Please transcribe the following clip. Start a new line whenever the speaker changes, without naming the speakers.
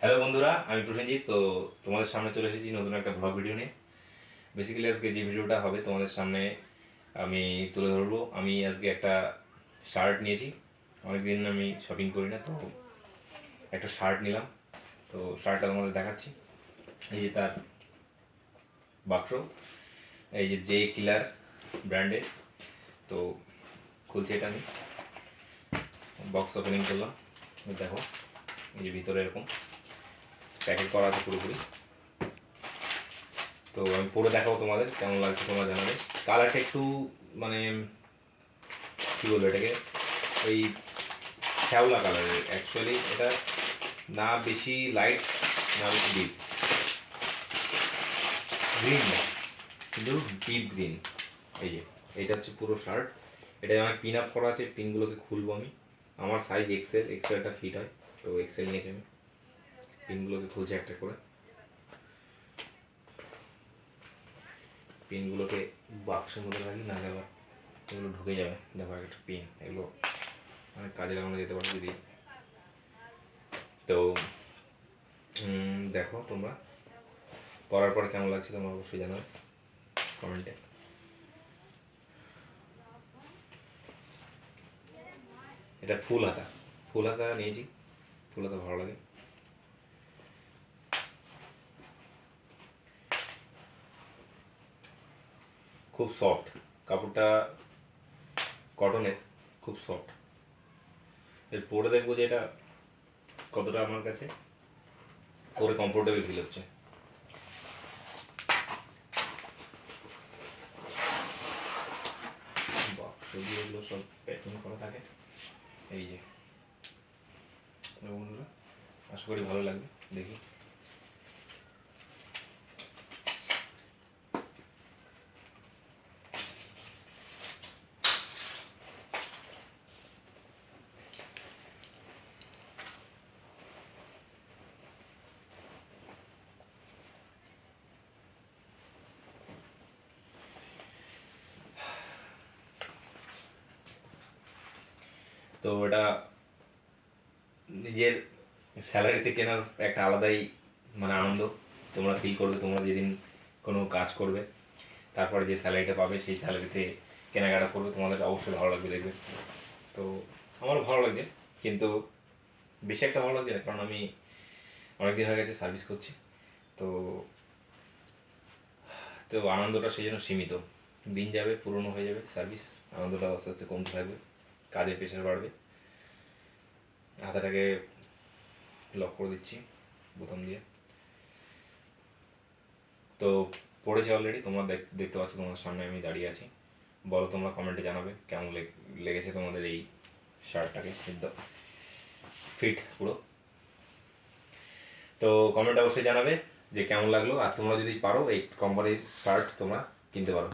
Hello বন্ধুরা, আমি প্রসেনজিৎ। তো তোমাদের সামনে চলে এসেছি নতুন একটা ব্লগ ভিডিও নিয়ে। বেসিক্যালি আজকে যে ভিডিওটা হবে তোমাদের সামনে আমি তুলে ধরবো। আমি আজকে একটা শার্ট নিয়েছি। অনেকদিন আমি শপিং করি না, তো একটা শার্ট নিলাম। তো শার্টটা তোমাদের দেখাচ্ছি। এই যে তার বাক্স, এই যে জে কিলার ব্র্যান্ডের তো খুলছি এটা আমি। বক্স ওপেনিং করলাম। দেখো, এই যে ভিতরে এরকম। প্যাকেট করা আছে পুরোপুরি। তো আমি পরে দেখাবো তোমাদের, কেমন লাগছে তোমরা জানাবে। কালারটা একটু মানে কী বলব এটাকে, ওই শ্যাওলা কালারের অ্যাকচুয়ালি এটা না বেশি লাইট না বেশি ডিপ গ্রিন না, কিন্তু ডিপ গ্রিন এই যে এটা হচ্ছে পুরো শার্ট এটা অনেক পিন আপ করা আছে পিনগুলোকে খুলবো আমি। আমার সাইজ এক্সেল এক্সেলটা ফিট হয়, তো এক্সেল নিয়েছি আমি। পিনগুলোকে খুলছে একটা করে। পিনগুলোকে বাক্সের মধ্যে রাখি, না আবার এগুলো ঢুকে যাবে। দেখো একটা পিন, এগুলো অনেক কাজে লাগানো যেতে পারে যদি। তো দেখো তোমরা। পরার পর কেমন লাগছে তোমরা অবশ্যই জানাবে কমেন্টে। এটা ফুল হাতা। ফুল হাতা নিয়েছি। ফুল হাতা ভালো লাগে। খুব সফট কাপড়টা কটনের খুব সফট এর পরে দেখব যে এটা কতটা আমার কাছে পরে কমফোর্টেবল ফিল হচ্ছে। এগুলো সব প্যাকিং করা থাকে। এই যে। আশা করি ভালো লাগবে। দেখি। তো এটা নিজের স্যালারিতে কেনার একটা আলাদাই মানে আনন্দ। তোমরা ফিল করবে, তোমরা যেদিন কোনো কাজ করবে, তারপরে যে স্যালারিটা পাবে, সেই স্যালারিতে কেনাকাটা করবে। তোমাদের অবশ্যই ভালো লাগবে দেখবে। তো আমারও ভালো লাগছে, কিন্তু বেশি একটা ভালো লাগছে না, কারণ আমি অনেকদিন হয়ে গেছে সার্ভিস করছি। তো তো আনন্দটা সেই জন্য সীমিত। দিন যাবে, পুরনো হয়ে যাবে সার্ভিস আনন্দটা আস্তে আস্তে কমতে থাকবে। কাজের প্রেশার বাড়বে। হাতাটাকে লক করে দিচ্ছি বোতাম দিয়ে। তো পড়েছে অলরেডি তোমরা দেখ- দেখতে পাচ্ছ তোমাদের সামনে আমি দাঁড়িয়ে আছি। বলো তোমরা কমেন্টে জানাবে কেমন লেগ- লেগেছে তোমাদের এই শার্টটাকে ফিট পুরো। তো কমেন্ট অবশ্যই জানাবে যে কেমন লাগল, আর তোমরা যদি পারো এই কোম্পানির শার্ট তোমরা কিনতে পারো।